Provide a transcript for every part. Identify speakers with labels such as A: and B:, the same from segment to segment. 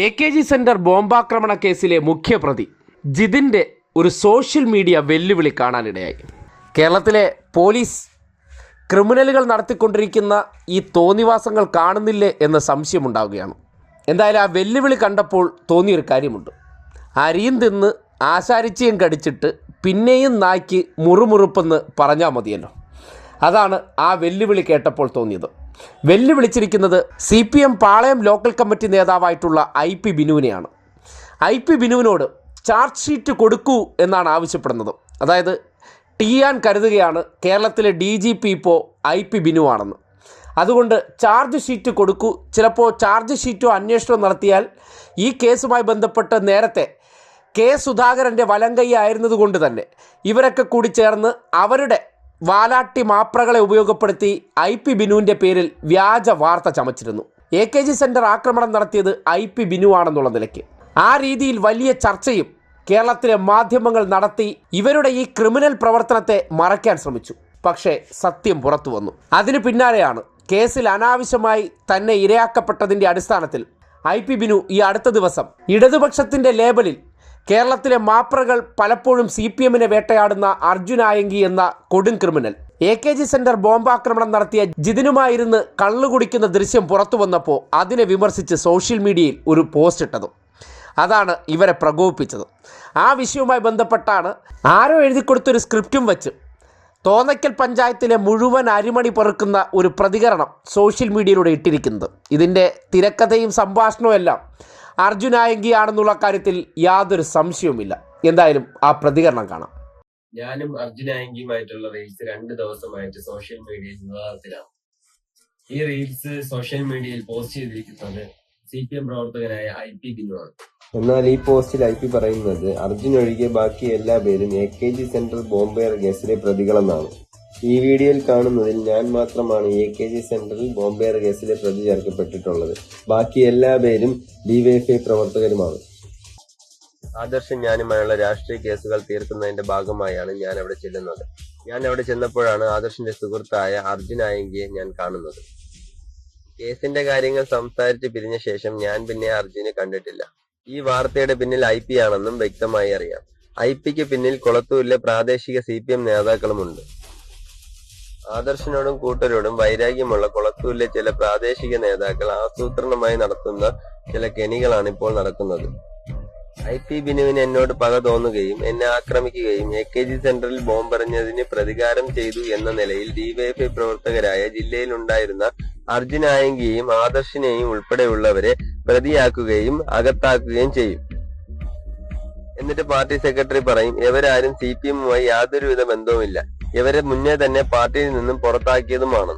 A: A K G centre ബോംബാക്രമണ കേസിലെ മുഖ്യപ്രതി ജിതിന്റെ ഒരു സോഷ്യൽ മീഡിയ വെല്ലുവിളി കാണാനിടയായി. കേരളത്തിലെ പോലീസ് ക്രിമിനലുകൾ നടത്തിക്കൊണ്ടിരിക്കുന്ന ഈ തോന്നിവാസങ്ങൾ കാണുന്നില്ലേ എന്ന സംശയമുണ്ടാവുകയാണ്. എന്തായാലും ആ വെല്ലുവിളി കണ്ടപ്പോൾ തോന്നിയൊരു കാര്യമുണ്ട്. അരിയും തിന്ന് ആശാരിച്ചയും കടിച്ചിട്ട് പിന്നെയും നായ്ക്ക് മുറുമുറുപ്പെന്ന് പറഞ്ഞാൽ മതിയല്ലോ. അതാണ് ആ വെല്ലുവിളി കേട്ടപ്പോൾ തോന്നിയത്. വെല്ലുവിളിച്ചിരിക്കുന്നത് C P M Palayam local committee നേതാവായിട്ടുള്ള I P ബിനുവിനെയാണ്. ഐ പി ബിനുവിനോട് ചാർജ് ഷീറ്റ് കൊടുക്കൂ എന്നാണ് ആവശ്യപ്പെടുന്നത്. അതായത് ടിയാൻ കരുതുകയാണ് കേരളത്തിലെ ഡി ജി പി ഇപ്പോൾ ഐ പി ബിനുവാണെന്ന്. അതുകൊണ്ട് ചാർജ് ഷീറ്റ് കൊടുക്കൂ. ചിലപ്പോൾ ചാർജ് ഷീറ്റോ അന്വേഷണമോ നടത്തിയാൽ ഈ കേസുമായി ബന്ധപ്പെട്ട് നേരത്തെ കെ സുധാകരന്റെ വലങ്കൈ ആയിരുന്നതുകൊണ്ട് തന്നെ ഇവരൊക്കെ കൂടി ചേർന്ന് അവരുടെ വാലാട്ടി മാപ്രകളെ ഉപയോഗപ്പെടുത്തി ഐ പി ബിനുവിന്റെ പേരിൽ വ്യാജ വാർത്ത ചമച്ചിരുന്നു. എ കെ ജി സെന്റർ ആക്രമണം നടത്തിയത് ഐ പി ബിനു ആണെന്നുള്ള നിലയ്ക്ക്. ആ രീതിയിൽ വലിയ ചർച്ചയും കേരളത്തിലെ മാധ്യമങ്ങൾ നടത്തി ഇവരുടെ ഈ ക്രിമിനൽ പ്രവർത്തനത്തെ മറയ്ക്കാൻ ശ്രമിച്ചു. പക്ഷേ സത്യം പുറത്തു വന്നു. അതിനു പിന്നാലെയാണ് കേസിൽ അനാവശ്യമായി തന്നെ ഇരയാക്കപ്പെട്ടതിന്റെ അടിസ്ഥാനത്തിൽ ഐ പി ബിനു ഈ അടുത്ത ദിവസം ഇടതുപക്ഷത്തിന്റെ ലേബലിൽ കേരളത്തിലെ മാപ്രകൾ പലപ്പോഴും സി പി എമ്മിനെ വേട്ടയാടുന്ന അർജുൻ ആയങ്കി എന്ന കൊടും criminal. A K G centre ബോംബാക്രമണം നടത്തിയ ജിതിനുമായിരുന്ന് കള്ളു കുടിക്കുന്ന ദൃശ്യം പുറത്തു വന്നപ്പോൾ അതിനെ വിമർശിച്ച് സോഷ്യൽ മീഡിയയിൽ ഒരു പോസ്റ്റ് ഇട്ടത്. അതാണ് ഇവരെ പ്രകോപിപ്പിച്ചത്. ആ വിഷയവുമായി ബന്ധപ്പെട്ടാണ് ആരോ എഴുതി കൊടുത്തൊരു സ്ക്രിപ്റ്റും വെച്ച് തോന്നയ്ക്കൽ പഞ്ചായത്തിലെ മുഴുവൻ അരിമണി പെറുക്കുന്ന ഒരു പ്രതികരണം സോഷ്യൽ മീഡിയയിലൂടെ ഇട്ടിരിക്കുന്നത്. ഇതിന്റെ തിരക്കഥയും സംഭാഷണവും എല്ലാം അർജുനായങ്കിയാണെന്നുള്ള കാര്യത്തിൽ യാതൊരു സംശയവുമില്ല. എന്തായാലും ആ പ്രതികരണം കാണാം.
B: ഞാനും അർജുനായങ്കിയുമായിട്ടുള്ള റീൽസ് രണ്ട് ദിവസമായിട്ട് സോഷ്യൽ മീഡിയയിൽ വിവാദത്തിലാണ് ഈ റീൽസ് സോഷ്യൽ മീഡിയയിൽ പോസ്റ്റ് ചെയ്തിരിക്കുന്നത് സി പി എം പ്രവർത്തകനായ ഐ പി ബിനുവാണ്
C: എന്നാൽ ഈ പോസ്റ്റിൽ ഐ പി പറയുന്നത് അർജുൻ ഒഴികെ ബാക്കി എല്ലാ പേരും എ കെ ജി സെൻട്രൽ ബോംബെയർ കേസിലെ പ്രതികളെന്നാണ്. ഈ വീഡിയോയിൽ കാണുന്നതിൽ ഞാൻ മാത്രമാണ് എ കെ ജി സെന്ററിൽ ബോംബെയർ കേസിലെ പ്രതി ചേർക്കപ്പെട്ടിട്ടുള്ളത്. ബാക്കി എല്ലാ പേരും ഡിവൈഎഫ്ഐ പ്രവർത്തകരുമാണ്. ആദർശം ഞാനുമായുള്ള രാഷ്ട്രീയ കേസുകൾ തീർക്കുന്നതിന്റെ ഭാഗമായാണ് ഞാൻ അവിടെ ചെല്ലുന്നത്. ഞാൻ അവിടെ ചെന്നപ്പോഴാണ് ആദർശിന്റെ സുഹൃത്തായ അർജുൻ ആയങ്കിയെ ഞാൻ കാണുന്നത്. കേസിന്റെ കാര്യങ്ങൾ സംസാരിച്ച് പിരിഞ്ഞ ശേഷം ഞാൻ പിന്നെ അർജുനെ കണ്ടിട്ടില്ല. ഈ വാർത്തയുടെ പിന്നിൽ ഐ പി ആണെന്നും വ്യക്തമായി അറിയാം. ഐ പിക്ക് പിന്നിൽ കൊളത്തൂരിലെ പ്രാദേശിക സി പി എം നേതാക്കളുമുണ്ട്. ആദർശനോടും കൂട്ടരോടും വൈരാഗ്യമുള്ള കൊളത്തൂരിലെ ചില പ്രാദേശിക നേതാക്കൾ ആസൂത്രണമായി നടത്തുന്ന ചില കെണികളാണ് ഇപ്പോൾ നടക്കുന്നത്. ഐ പി ബിനുവിന് എന്നോട് പക തോന്നുകയും എന്നെ ആക്രമിക്കുകയും എ കെ ജി സെന്ററിൽ ബോംബെറിഞ്ഞതിന് പ്രതികാരം ചെയ്തു എന്ന നിലയിൽ ഡിവൈഎഫ്ഐ പ്രവർത്തകരായ ജില്ലയിലുണ്ടായിരുന്ന അർജുനായങ്കിയെയും ആദർശിനെയും ഉൾപ്പെടെയുള്ളവരെ പ്രതിയാക്കുകയും അകത്താക്കുകയും ചെയ്യും. എന്നിട്ട് പാർട്ടി സെക്രട്ടറി പറയും ഇവരാരും സി പി എമ്മുമായി യാതൊരുവിധ ബന്ധവുമില്ല. ഇവരെ മുന്നേ തന്നെ പാർട്ടിയിൽ നിന്നും പുറത്താക്കിയതുമാണ്.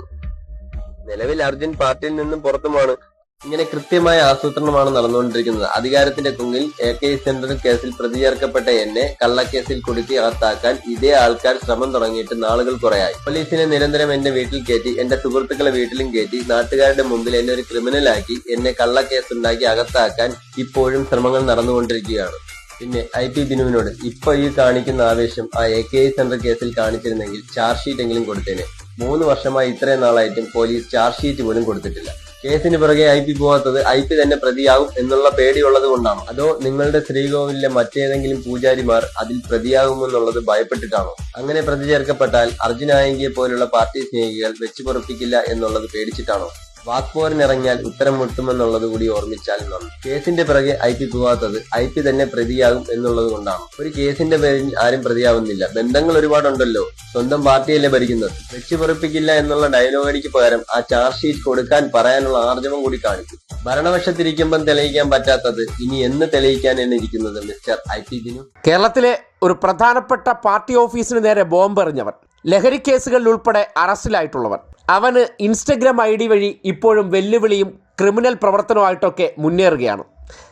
C: നിലവിൽ അർജുൻ പാർട്ടിയിൽ നിന്നും പുറത്തുമാണ്. ഇങ്ങനെ കൃത്യമായ ആസൂത്രണമാണ് നടന്നുകൊണ്ടിരിക്കുന്നത്. അധികാരത്തിന്റെ തുങ്ങിൽ എ കെ ചന്ദ്രൻ കേസിൽ പ്രതി ചേർക്കപ്പെട്ട എന്നെ കള്ളക്കേസിൽ കുടുക്കി അകത്താക്കാൻ ഇതേ ആൾക്കാർ ശ്രമം തുടങ്ങിയിട്ട് നാളുകൾ കുറയായി. പോലീസിനെ നിരന്തരം എന്റെ വീട്ടിൽ കയറ്റി എന്റെ സുഹൃത്തുക്കളെ വീട്ടിലും കയറ്റി നാട്ടുകാരുടെ മുമ്പിൽ എന്നെ ഒരു ക്രിമിനലാക്കി എന്നെ കള്ളക്കേസ് ഉണ്ടാക്കി അകത്താക്കാൻ ഇപ്പോഴും ശ്രമങ്ങൾ നടന്നുകൊണ്ടിരിക്കുകയാണ്. പിന്നെ ഐ പി ബിനുവിനോട് ഇപ്പൊ ഈ കാണിക്കുന്ന ആവേശം ആ എ കെ സെന്റർ കേസിൽ കാണിച്ചിരുന്നെങ്കിൽ ചാർജ് ഷീറ്റ് എങ്കിലും കൊടുത്തേനെ. മൂന്ന് വർഷമായി ഇത്രയും നാളായിട്ടും പോലീസ് ചാർജ് ഷീറ്റ് പോലും കൊടുത്തിട്ടില്ല. കേസിന് പുറകെ ഐ പി പോകാത്തത് ഐ പി തന്നെ പ്രതിയാകും എന്നുള്ള പേടിയുള്ളത് കൊണ്ടാണോ? അതോ നിങ്ങളുടെ ശ്രീകോവിലെ മറ്റേതെങ്കിലും പൂജാരിമാർ അതിൽ പ്രതിയാകുമെന്നുള്ളത് ഭയപ്പെട്ടിട്ടാണോ? അങ്ങനെ പ്രതി ചേർക്കപ്പെട്ടാൽ അർജുനായങ്കിയെ പോലുള്ള പാർട്ടി സ്നേഹികൾ വെച്ചു പൊറപ്പിക്കില്ല എന്നുള്ളത് പേടിച്ചിട്ടാണോ? വാക്പോരിനിറങ്ങിയാൽ ഉത്തരം മുട്ടുമെന്നുള്ളത് കൂടി ഓർമ്മിച്ചാൽ നന്ദി. കേസിന്റെ പിറകെ ഐ പി പോകാത്തത് ഐ പി തന്നെ പ്രതിയാകും എന്നുള്ളത് കൊണ്ടാണ്. ഒരു കേസിന്റെ പേരിൽ ആരും പ്രതിയാവുന്നില്ല. ബന്ധങ്ങൾ ഒരുപാടുണ്ടല്ലോ. സ്വന്തം പാർട്ടിയല്ലേ ഭരിക്കുന്നത്? വെച്ചു പൊറപ്പിക്കില്ല എന്നുള്ള ഡയലോഗടിക്ക് പകരം ആ ചാർജ് ഷീറ്റ് കൊടുക്കാൻ പറയാനുള്ള ആർജവം കൂടി കാണിക്കും. ഭരണപക്ഷത്തിരിക്കുമ്പം തെളിയിക്കാൻ പറ്റാത്തത് ഇനി എന്ന് തെളിയിക്കാൻ എന്നിരിക്കുന്നത് മിസ്റ്റർ ഐ പി ദിനു
A: കേരളത്തിലെ ഒരു പ്രധാനപ്പെട്ട പാർട്ടി ഓഫീസിന് നേരെ ബോംബെറിഞ്ഞവൻ. ലഹരി കേസുകളിൽ ഉൾപ്പെടെ അറസ്റ്റിലായിട്ടുള്ളവൻ. അവന് ഇൻസ്റ്റഗ്രാം ഐ ഡി വഴി ഇപ്പോഴും വെല്ലുവിളിയും ക്രിമിനൽ പ്രവർത്തനവുമായിട്ടൊക്കെ മുന്നേറുകയാണ്.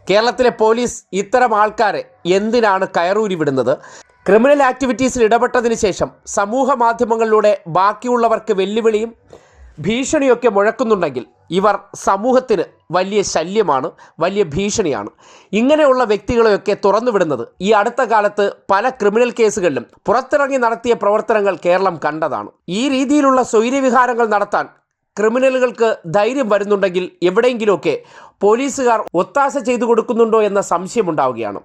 A: കേരളത്തിലെ പോലീസ് ഇത്തരം ആൾക്കാരെ എന്തിനാണ് കയറൂരി വിടുന്നത്? ക്രിമിനൽ ആക്ടിവിറ്റീസിൽ ഇടപെട്ടതിന് ശേഷം സമൂഹ മാധ്യമങ്ങളിലൂടെ ബാക്കിയുള്ളവർക്ക് വെല്ലുവിളിയും ഭീഷണിയൊക്കെ മുഴക്കുന്നുണ്ടെങ്കിൽ ഇവർ സമൂഹത്തിന് വലിയ ശല്യമാണ് വലിയ ഭീഷണിയാണ്. ഇങ്ങനെയുള്ള വ്യക്തികളെയൊക്കെ തുറന്നുവിടുന്നത് ഈ അടുത്ത കാലത്ത് പല ക്രിമിനൽ കേസുകളിലും പുറത്തിറങ്ങി നടത്തിയ പ്രവർത്തനങ്ങൾ കേരളം കണ്ടതാണ്. ഈ രീതിയിലുള്ള സ്വൈര്യവിഹാരങ്ങൾ നടത്താൻ ക്രിമിനലുകൾക്ക് ധൈര്യം വരുന്നുണ്ടെങ്കിൽ എവിടെയെങ്കിലുമൊക്കെ പോലീസുകാർ ഒത്താശ ചെയ്തു കൊടുക്കുന്നുണ്ടോ എന്ന സംശയമുണ്ടാവുകയാണ്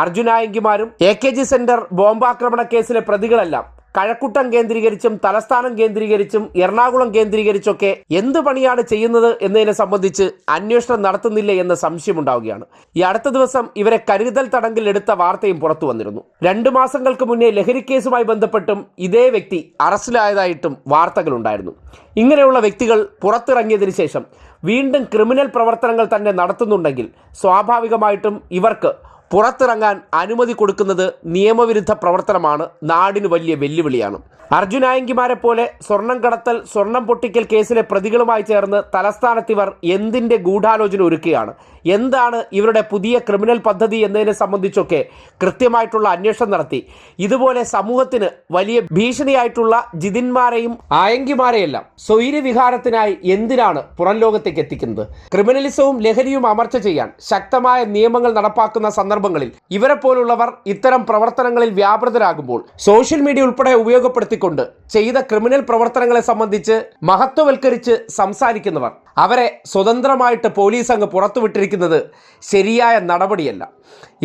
A: അർജുനായങ്കിമാരും എ കെ ജി സെന്റർ ബോംബാക്രമണ കേസിലെ പ്രതികളെല്ലാം കഴക്കൂട്ടം കേന്ദ്രീകരിച്ചും തലസ്ഥാനം കേന്ദ്രീകരിച്ചും എറണാകുളം കേന്ദ്രീകരിച്ചൊക്കെ എന്ത് പണിയാണ് ചെയ്യുന്നത് എന്നതിനെ സംബന്ധിച്ച് അന്വേഷണം നടത്തുന്നില്ല എന്ന സംശയമുണ്ടാവുകയാണ്. ഈ അടുത്ത ദിവസം ഇവരെ കരുതൽ തടങ്കിൽ എടുത്ത വാർത്തയും പുറത്തു വന്നിരുന്നു. രണ്ടു മാസങ്ങൾക്ക് മുന്നേ ലഹരി കേസുമായി ബന്ധപ്പെട്ടും ഇതേ വ്യക്തി അറസ്റ്റിലായതായിട്ടും വാർത്തകളുണ്ടായിരുന്നു. ഇങ്ങനെയുള്ള വ്യക്തികൾ പുറത്തിറങ്ങിയതിനു ശേഷം വീണ്ടും ക്രിമിനൽ പ്രവർത്തനങ്ങൾ തന്നെ നടത്തുന്നുണ്ടെങ്കിൽ സ്വാഭാവികമായിട്ടും ഇവർക്ക് പുറത്തിറങ്ങാൻ അനുമതി കൊടുക്കുന്നത് നിയമവിരുദ്ധ പ്രവർത്തനമാണ്. നാടിന് വലിയ വെല്ലുവിളിയാണ്. അർജുനായങ്കിമാരെ പോലെ സ്വർണം കടത്തൽ സ്വർണം പൊട്ടിക്കൽ കേസിലെ പ്രതികളുമായി ചേർന്ന് തലസ്ഥാനത്തിവർ എന്തിന്റെ ഗൂഢാലോചന ഒരുക്കുകയാണ്? എന്താണ് ഇവരുടെ പുതിയ ക്രിമിനൽ പദ്ധതി എന്നതിനെ സംബന്ധിച്ചൊക്കെ കൃത്യമായിട്ടുള്ള അന്വേഷണം നടത്തി. ഇതുപോലെ സമൂഹത്തിന് വലിയ ഭീഷണിയായിട്ടുള്ള ജിതിന്മാരെയും ആയങ്കിമാരെയെല്ലാം സ്വൈര്യവിഹാരത്തിനായി എന്തിനാണ് പുറം ലോകത്തേക്ക് എത്തിക്കുന്നത്? ക്രിമിനലിസവും ലഹരിയും അമർച്ച ചെയ്യാൻ ശക്തമായ നിയമങ്ങൾ നടപ്പാക്കുന്ന സന്ദർഭങ്ങളിൽ ഇവരെ പോലുള്ളവർ ഇത്തരം പ്രവർത്തനങ്ങളിൽ വ്യാപൃതരാകുമ്പോൾ സോഷ്യൽ മീഡിയ ഉൾപ്പെടെ ഉപയോഗപ്പെടുത്തിക്കൊണ്ട് ചെയ്ത ക്രിമിനൽ പ്രവർത്തനങ്ങളെ സംബന്ധിച്ച് മഹത്വവൽക്കരിച്ച് സംസാരിക്കുന്നവർ. അവരെ സ്വതന്ത്രമായിട്ട് പോലീസ് അങ്ങ് പുറത്തുവിട്ടിരിക്കുന്നത് ശരിയായ നടപടിയല്ല.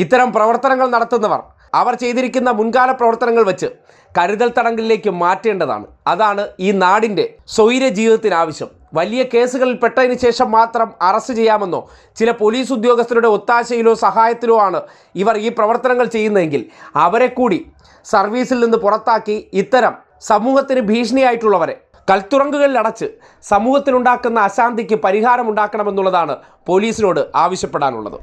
A: ഇത്തരം പ്രവർത്തനങ്ങൾ നടത്തുന്നവർ അവർ ചെയ്തിരിക്കുന്ന മുൻകാല പ്രവർത്തനങ്ങൾ വെച്ച് കരുതൽ തടങ്കലിലേക്ക് മാറ്റേണ്ടതാണ്. അതാണ് ഈ നാടിന്റെ സ്വൈര ജീവിതത്തിന് ആവശ്യം വലിയ കേസുകളിൽ പെട്ടതിന് ശേഷം മാത്രം അറസ്റ്റ് ചെയ്യാമെന്നോ ചില പോലീസ് ഉദ്യോഗസ്ഥരുടെ ഒത്താശയിലോ സഹായത്തിലോ ആണ് ഇവർ ഈ പ്രവർത്തനങ്ങൾ ചെയ്യുന്നതെങ്കിൽ അവരെ കൂടി സർവീസിൽ നിന്ന് പുറത്താക്കി ഇത്തരം സമൂഹത്തിന് ഭീഷണിയായിട്ടുള്ളവരെ കൽത്തുറങ്കുകളിൽ അടച്ച് സമൂഹത്തിനുണ്ടാക്കുന്ന അശാന്തിക്ക് പരിഹാരമുണ്ടാക്കണമെന്നുള്ളതാണ് പോലീസിനോട് ആവശ്യപ്പെടാനുള്ളത്.